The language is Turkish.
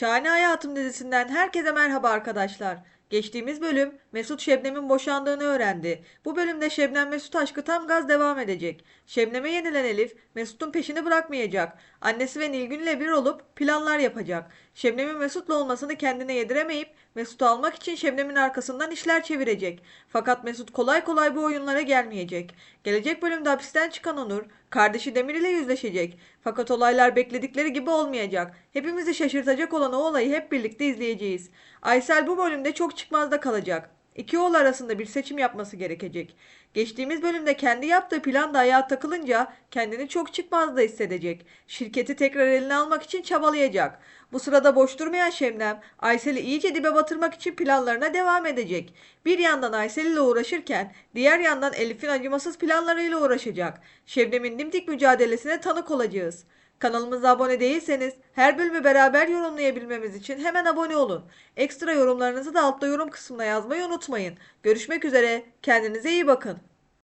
Şahane Hayatım dizisinden herkese merhaba arkadaşlar. Geçtiğimiz bölüm Mesut Şebnem'in boşandığını öğrendi. Bu bölümde Şebnem Mesut aşkı tam gaz devam edecek. Şebnem'e yenilen Elif Mesut'un peşini bırakmayacak. Annesi ve Nilgün'le bir olup planlar yapacak. Şebnem'in Mesut'la olmasını kendine yediremeyip Mesut'u almak için Şebnem'in arkasından işler çevirecek. Fakat Mesut kolay kolay bu oyunlara gelmeyecek. Gelecek bölümde hapisten çıkan Onur kardeşi Demir ile yüzleşecek. Fakat olaylar bekledikleri gibi olmayacak. Hepimizi şaşırtacak olan o olayı hep birlikte izleyeceğiz. Aysel bu bölümde çok çıkmazda kalacak. İki oğul arasında bir seçim yapması gerekecek. Geçtiğimiz bölümde kendi yaptığı plan da ayağa takılınca kendini çok çıkmazda hissedecek. Şirketi tekrar eline almak için çabalayacak. Bu sırada boş durmayan Şebnem, Aysel'i iyice dibe batırmak için planlarına devam edecek. Bir yandan Aysel ile uğraşırken diğer yandan Elif'in acımasız planlarıyla uğraşacak. Şebnem'in dimdik mücadelesine tanık olacağız. Kanalımıza abone değilseniz her bölümü beraber yorumlayabilmemiz için hemen abone olun. Ekstra yorumlarınızı da altta yorum kısmına yazmayı unutmayın. Görüşmek üzere. Kendinize iyi bakın.